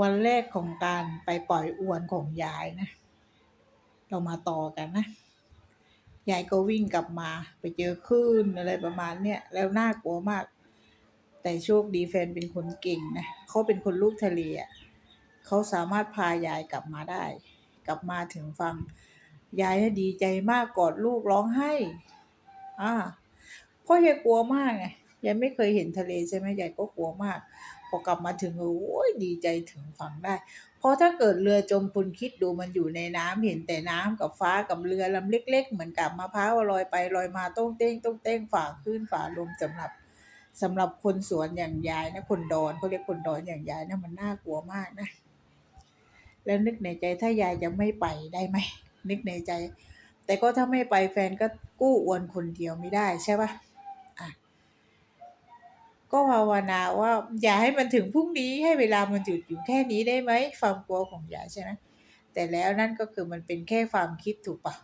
วันแรกของการไปปล่อยอวนของยายนะ เรามาต่อกันนะ ยายก็วิ่งกลับมาไปเจอคลื่นอะไรประมาณเนี้ยแล้วน่ากลัวมาก แต่โชคดีแฟนเป็นคนเก่งนะเขาเป็นคนลูกทะเลอะเขาสามารถพายายกลับมาได้ กลับมาถึงฟัง ยายดีใจมากกอดลูกร้องไห้อ่าเพราะยายกลัวมากไงยายไม่เคยเห็นทะเลใช่ไหมยายก็กลัวมาก พอกลับมาถึงโอ้ยดีใจถึงฝั่งได้ เพราะถ้าเกิดเรือจมคุณคิดดูมันอยู่ในน้ำเห็นแต่น้ำกับฟ้ากับเรือลำเล็ก ๆ เหมือนกับมะพร้าวลอยไปลอยมาต้องเต้งต้องเต้งฝ่าคลื่นฝ่าลมสำหรับสำหรับคนสวนอย่างยายนะคนดอนเขาเรียกคนดอนอย่างยายนะมันน่ากลัวมากนะ แล้วนึกในใจถ้ายายจะไม่ไปได้ไหมนึกในใจ แต่ก็ถ้าไม่ไปแฟนก็กู้อวนคนเดียวไม่ได้ใช่ปะ่ะ ก็ภาวนาว่าอย่าให้มันถึงพรุ่งนี้ให้เวลามันหยุดอยู่แค่นี้ได้ไหมความกลัวของยายใช่ไหมแต่แล้วนั่นก็คือมันเป็นแค่ความคิดถูกปะ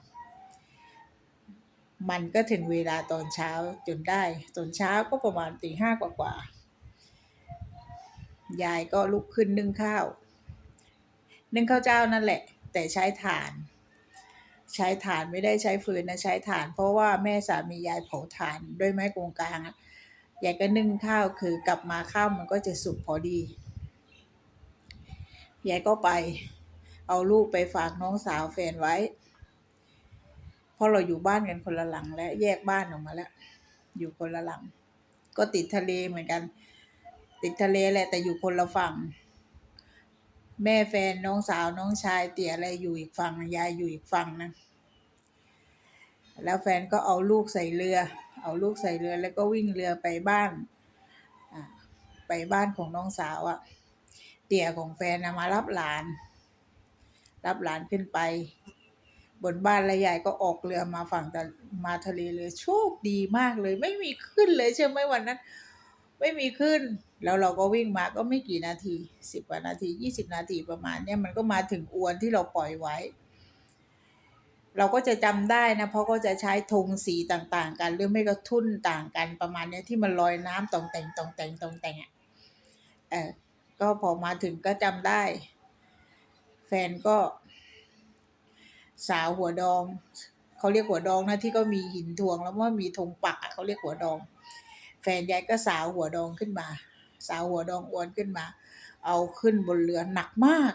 มันก็ถึงเวลาตอนเช้าจนได้ ตอนเช้าก็ประมาณตีห้ากว่าๆยายก็ลุกขึ้นนึ่งข้าว นึ่งข้าวเจ้านั่นแหละ แต่ใช้ถ่าน ใช้ถ่านไม่ได้ใช้ฟืนนะใช้ถ่าน เพราะว่าแม่สามียายเผาถ่านด้วยไม้กงกลางอะ ยายก็นึ่งข้าวคือกลับมาข้าวมันก็จะสุกพอดี ยายก็ไป เอาลูกไปฝากน้องสาวแฟนไว้ เพราะเราอยู่บ้านกันคนละหลังและแยกบ้านออกมาแล้ว อยู่คนละหลัง ก็ติดทะเลเหมือนกัน ติดทะเลแหละแต่อยู่คนละฝั่ง แม่แฟนน้องสาวน้องชายเตี่ยอะไรอยู่อีกฝั่งยายอยู่อีกฝั่งนะ แล้วแฟนก็เอาลูกใส่เรือ เอาลูกใส่เรือแล้วก็วิ่งเรือไปบ้านไปบ้านของน้องสาวอะ่ะเตี่ยของแฟนนะมารับหลาน รับหลานขึ้นไป บนบ้านแล้วยายก็ออกเรือมาฝั่งตะมาทะเลเลยโชคดีมากเลย ไม่มีขึ้นเลยใช่ไหมวันนั้น ไม่มีขึ้น แล้วเราก็วิ่งมาก็ไม่กี่นาทีสิบกว่านาทียี่สิบนาทีประมาณเนี้ยมันก็มาถึงอวนที่เราปล่อยไว้ เราก็จะจำได้นะ เพราะก็จะใช้ธงสีต่างๆ กัน หรือไม่ก็ทุ่นต่างกันประมาณนี้ที่มันลอยน้ำตองแต่งตองแต่งตองแต่งอะเออก็พอมาถึงก็จำได้ แฟนก็ สาวหัวดองเขาเรียกหัวดองนะที่ก็มีหินทวงแล้วว่ามีธงปักเขาเรียกหัวดอง แฟนยายก็สาวหัวดองขึ้นมา สาวหัวดองอวนขึ้นมา เอาขึ้นบนเรือหนักมาก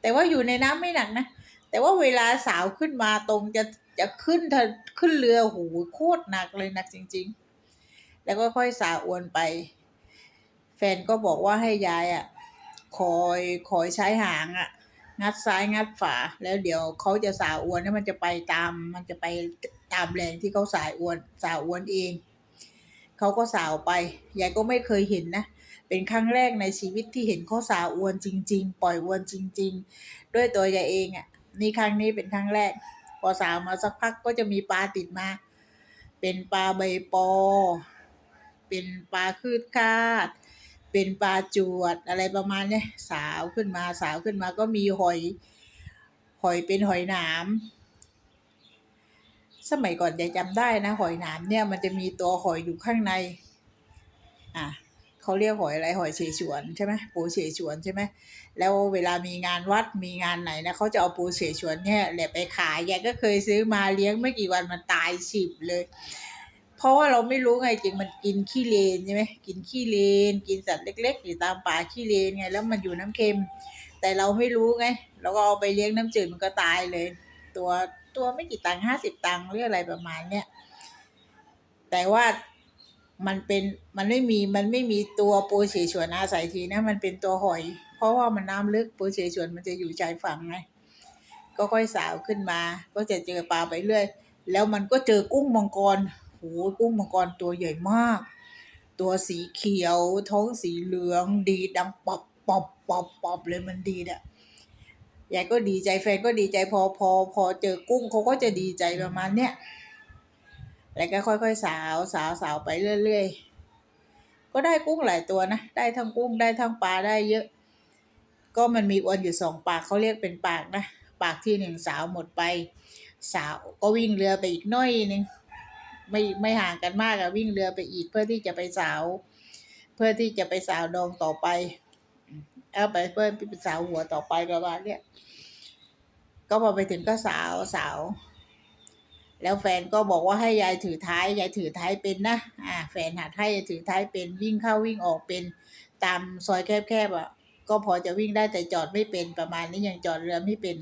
แต่ว่าอยู่ในน้ำไม่หนักนะ แต่ว่าเวลาสาวขึ้นมาตรงจะจะขึ้นเธอขึ้นเรือโหโคตรหนักเลยหนักจริง ๆ แล้วก็ค่อยสาวอวนไป แฟนก็บอกว่าให้ยายอะคอยคอยใช้หางอะ งัดซ้ายงัดฝาแล้วเดี๋ยวเขาจะสาวอวนแล้วมันจะไปตาม มันจะไปตามแรงที่เขาสายอวนสาวอวนเองเขาก็สาวไป ยายก็ไม่เคยเห็นนะ เป็นครั้งแรกในชีวิตที่เห็นเขาสาวอวนจริง ๆ ปล่อยอวนจริง ๆ ด้วยตัวยายเองอะ่ะ นี่ครั้งนี้เป็นครั้งแรก พอสาวมาสักพักก็จะมีปลาติดมา เป็นปลาใบปอ เป็นปลาคืดคาด เป็นปลาจวดอะไรประมาณเนี้ยสาวขึ้นมาสาวขึ้นมาก็มีหอย หอยเป็นหอยหนามสมัยก่อนยายจำได้นะ หอยหนามเนี่ยมันจะมีตัวหอยอยู่ข้างใน อะ เขาเรียกหอยอะไรหอยเฉฉวนใช่ไหมปูเฉฉวนใช่ไหมแล้วเวลามีงานวัดมีงานไหนนะเขาจะเอาปูเฉฉวนเนี่ยแหละไปขายยายก็เคยซื้อมาเลี้ยงไม่กี่วันมันตายฉิบเลย เพราะว่าเราไม่รู้ไงจริงมันกินขี้เลนใช่ไหมกินขี้เลน กินสัตว์เล็กๆ อยู่ตามป่าขี้เลนไง แล้วมันอยู่น้ำเค็ม แต่เราไม่รู้ไงเราก็เอาไปเลี้ยงน้ำจืดมันก็ตายเลย ตัวตัวไม่กี่ตังค์ห้าสิบตังค์หรืออะไรประมาณเนี้ยแต่ว่า มันเป็นมันไม่มีมันไม่มีตัวปูเฉฉวนอาศัยทีนะมันเป็นตัวหอย เพราะว่ามันน้ำลึกปูเฉฉวนมันจะอยู่ชายฝั่งไงก็ค่อยสาวขึ้นมา ก็จะเจอปลาไปเรื่อย แล้วมันก็เจอกุ้งมังกรโหกุ้งมังกรตัวใหญ่มาก ตัวสีเขียว ท้องสีเหลืองดีดดังปอบปอบปอบปอบเลยมันดีเนี่ยยายก็ดีใจแฟนก็ดีใจพอพอพอเจอกุ้งเขาก็จะดีใจประมาณเนี้ย แล้วก็ค่อยๆสาวสาวสาวไปเรื่อยๆ ก็ได้กุ้งหลายตัวนะ ได้ทั้งกุ้งได้ทั้งปลาได้เยอะ ก็มันมีอวนอยู่สองปากเขาเรียกเป็นปากนะ ปากที่หนึ่งสาวหมดไป สาวก็วิ่งเรือไปอีกน้อยหนึงไม่ไม่ห่างกันมากอะวิ่งเรือไปอีกเพื่อที่จะไปสาว เพื่อที่จะไปสาวดองต่อไปเอาไปเพื่อนเป็นสาวหัวต่อไปประมาณเนี้ยก็พอไปถึงก็สาวสาว แล้วแฟนก็บอกว่าให้ยายถือท้าย ยายถือท้ายเป็นนะ อ่า แฟนหัดให้ถือท้ายเป็นวิ่งเข้าวิ่งออกเป็นตามซอยแคบๆอะ ก็พอจะวิ่งได้แต่จอดไม่เป็นประมาณนี้ยังจอดเรือไม่เป็น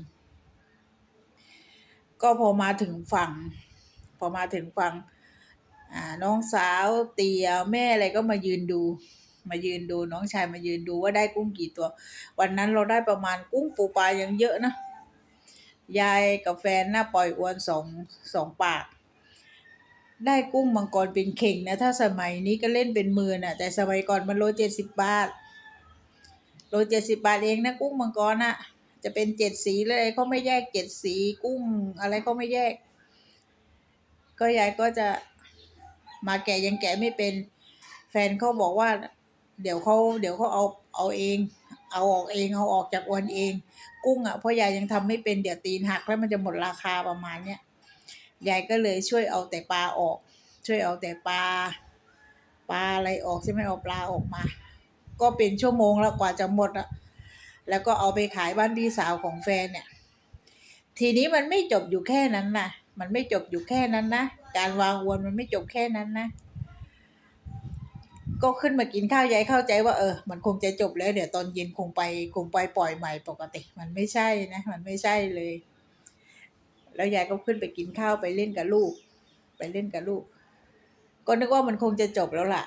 ก็พอมาถึงฝั่ง พอมาถึงฝั่งอ่าน้องสาวเตียแม่อะไรก็มายืนดู มายืนดูน้องชายมายืนดูว่าได้กุ้งกี่ตัว วันนั้นเราได้ประมาณกุ้งปูปลายังเยอะนะ ยายกับแฟนน่าปล่อยอวนสองสองปาก ได้กุ้งมังกรเป็นเข่งนะ ถ้าสมัยนี้ก็เล่นเป็นมื่นอะ แต่สมัยก่อนมันโลเจ็ดสิบบาท โลเจ็ดสิบบาทเองนะกุ้งมังกรน่ะ จะเป็นเจ็ดสีเลยเขาไม่แยกเจ็ดสีกุ้งอะไรก็ไม่แยก ก็ยายก็จะมาแกะยังแกะไม่เป็น แฟนเขาบอกว่า เดี๋ยวเขาเดี๋ยวเขาเอาเอาเอง เอาออกเองเอาออกจากอวนเอง กุ้งอะเพราะยายยังทำไม่เป็นเดี๋ยวตีนหักแล้วมันจะหมดราคาประมาณเนี้ยยายก็เลยช่วยเอาแต่ปลาออก ช่วยเอาแต่ปลาปลาอะไรออกใช่ไหมเอาปลาออกมา ก็เป็นชั่วโมงแล้วกว่าจะหมดอะแล้วก็เอาไปขายบ้านพี่สาวของแฟนเนี่ย ทีนี้มันไม่จบอยู่แค่นั้นนะมันไม่จบอยู่แค่นั้นนะ การวางวนมันไม่จบแค่นั้นนะ ก็ขึ้นมากินข้าวยายเข้าใจว่าเออ มันคงจะจบแล้ว เดี๋ยวตอนเย็นคงไปคงไปปล่อยใหม่ปกติ มันไม่ใช่นะ มันไม่ใช่เลย แล้วยายก็ขึ้นไปกินข้าวไปเล่นกับลูก ไปเล่นกับลูก ก็นึกว่ามันคงจะจบแล้วล่ะ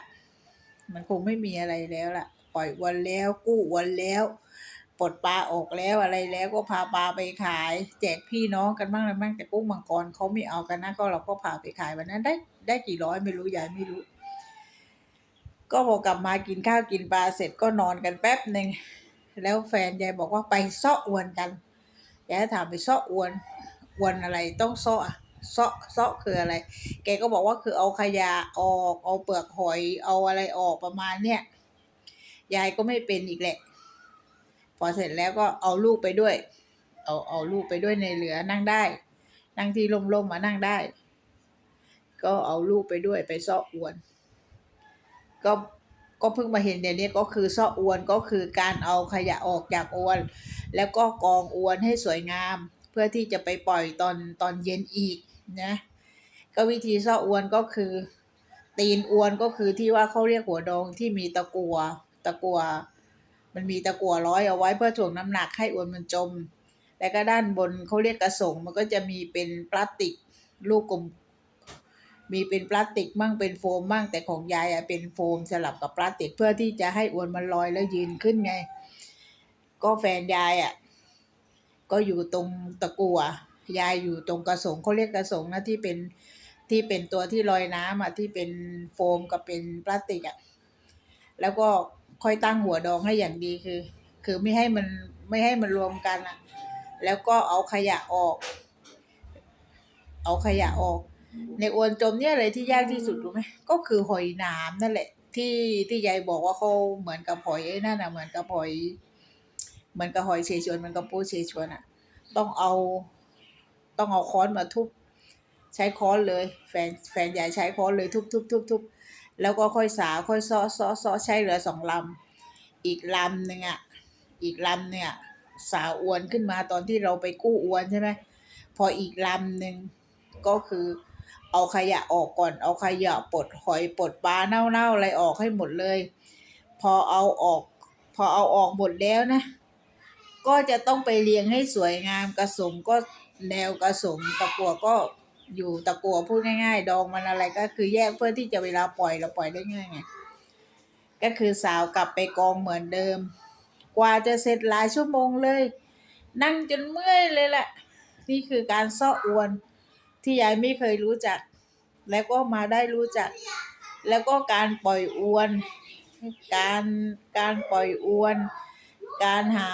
มันคงไม่มีอะไรแล้วล่ะ ปล่อยอวนแล้ว กู้อวนแล้วปลดปลาออกแล้วอะไรแล้วก็พาปลาไปขาย แจกพี่น้องกันบ้างอะไรบ้างแต่กุ้งมังกรเขาไม่เอากันนะก็เราก็พาไปขายวันนั้นได้ได้กี่ร้อยไม่รู้ยายไม่รู้ ก็พอกลับมากินข้าวกินปลาเสร็จก็นอนกันแป๊บหนึ่งแล้วแฟนยายบอกว่าไปซาะอวนกันยายถามไปซาะอวนอวนอะไรต้องซาะอะซาะซาะคืออะไร แกก็บอกว่าคือเอาขยะออกเอาเปลือกหอยเอาอะไรออกประมาณเนี้ยยายก็ไม่เป็นอีกแหละ พอเสร็จแล้วก็เอาลูกไปด้วย เอาเอาลูกไปด้วยในเรือนั่งได้ นั่งที่ร่มๆมานั่งได้ ก็เอาลูกไปด้วยไปซาะอวน ก็ก็เพิ่งมาเห็นเดี๋ยวนี้ก็คือเซาะอวนก็คือการเอาขยะออกจากอวน แล้วก็กองอวนให้สวยงาม เพื่อที่จะไปปล่อยตอนตอนเย็นอีกนะก็วิธีเซาะอวนก็คือ ตีนอวนก็คือที่ว่าเขาเรียกหัวดองที่มีตะกัวตะกัว มันมีตะกัวร้อยเอาไว้เพื่อถ่วงน้ำหนักให้อวนมันจม แล้วก็ด้านบนเขาเรียกกระสงมันก็จะมีเป็นพลาสติกลูกกลม มีเป็นพลาสติกมั่งเป็นโฟมมั่งแต่ของยายอะเป็นโฟมสลับกับพลาสติกเพื่อที่จะให้อวนมันลอยแล้วยืนขึ้นไง ก็แฟนยายอะก็อยู่ตรงตะกัวยายอยู่ตรงกระสงเขาเรียกกระสงนะที่เป็นที่เป็นตัวที่ลอยน้ำอะที่เป็นโฟมกับเป็นพลาสติกอะแล้วก็ค่อยตั้งหัวดองให้อย่างดีคือ คือไม่ให้มันไม่ให้มันรวมกันอะ แล้วก็เอาขยะออก เอาขยะออก ในอวนจมเนี่ยอะไรที่ยากที่สุดรู้ไหมก็คือหอยหนามนั่นแหละ ที่ที่ยายบอกว่าเขาเหมือนกับหอยไอ้นั่นน่ะเหมือนกับหอย เหมือนกับหอยเชชวนเหมือนกับปูเชชวนอะ ต้องเอาต้องเอาค้อนมาทุบใช้ค้อนเลย แฟนแฟนยายใช้ค้อนเลยทุบทุบทุบทุบแล้วก็ค่อยสาวค่อยซ้อซ้อซ้อใช้เรือสองลำอีกลำหนึ่งอะอีกลำเนี่ยสาวอวนขึ้นมาตอนที่เราไปกู้อวนใช่ไหมพออีกลำหนึ่งก็คือ เอาขยะออกก่อน เอาขยะปลดหอยปลดปลาเน่าๆอะไรออกให้หมดเลย พอเอาออก พอเอาออกหมดแล้วนะ ก็จะต้องไปเรียงให้สวยงามกระสมก็แนวกระสมตะกัวก็อยู่ตะกัวพูดง่าย ๆ ดองมันอะไรก็คือแยกเพื่อที่จะเวลาปล่อยเราปล่อยได้ง่ายไงก็คือสาวกลับไปกองเหมือนเดิม กว่าจะเสร็จหลายชั่วโมงเลย นั่งจนเมื่อยเลยแหละ นี่คือการเซาะอวน ที่ยายไม่เคยรู้จัก แล้วก็มาได้รู้จัก แล้วก็การปล่อยอวน การการปล่อยอวน การหา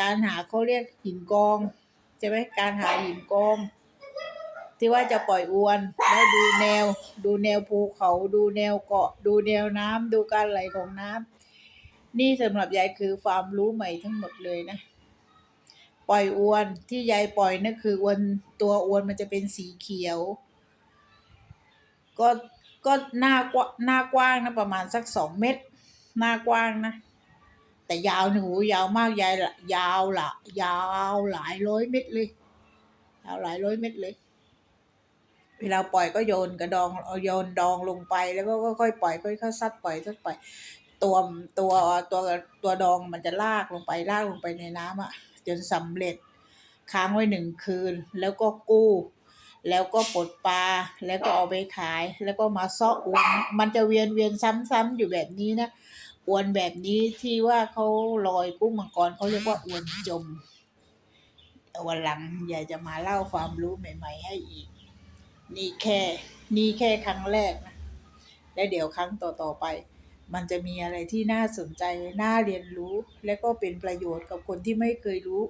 การหาเขาเรียกหินกองใช่ไหมการหาหินกอง ที่ว่าจะปล่อยอวนแล้วดูแนว ดูแนวภูเขาดูแนวเกาะ ดูแนวน้ำดูการไหลของน้ำนี่สำหรับยายคือความรู้ใหม่ทั้งหมดเลยนะ ปล่อยอวนที่ยายปล่อยนั่นคืออวนตัวอวนมันจะเป็นสีเขียว ก็ก็หน้ากว้างหน้ากว้างนะประมาณสักสองเมตร หน้ากว้างนะ แต่ยาวนี่โหยาวมากยายละยาวละยาวหลายร้อยเม็ดเลยยาวหลายร้อยเม็ดเลย เวลาปล่อยก็โยนกระดองโยนดองลงไปแล้วก็ค่อยๆปล่อยค่อยๆซัดปล่อยซัดปล่อยตัวตัวตัวตัวดองมันจะลากลงไปลากลงไปในน้ำอะ จนสำเร็จ ค้างไว้หนึ่งคืน แล้วก็กู้ แล้วก็ปลดปลา แล้วก็เอาไปขาย แล้วก็มาซ้ออวน มันจะเวียนเวียนซ้ำๆอยู่แบบนี้นะ อวนแบบนี้ที่ว่าเขาลอยกุ้งมังกรเขาเรียกว่าอวนจมวันหลังอยากจะมาเล่าความรู้ใหม่ ๆ ให้อีก นี่แค่ นี่แค่ครั้งแรกนะ และเดี๋ยวครั้งต่อ ๆ ไป มันจะมีอะไรที่น่าสนใจ น่าเรียนรู้ และก็เป็นประโยชน์กับคนที่ไม่เคยรู้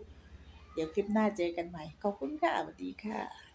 เดี๋ยวคลิปหน้าเจอกันใหม่ ขอบคุณค่ะสวัสดีค่ะ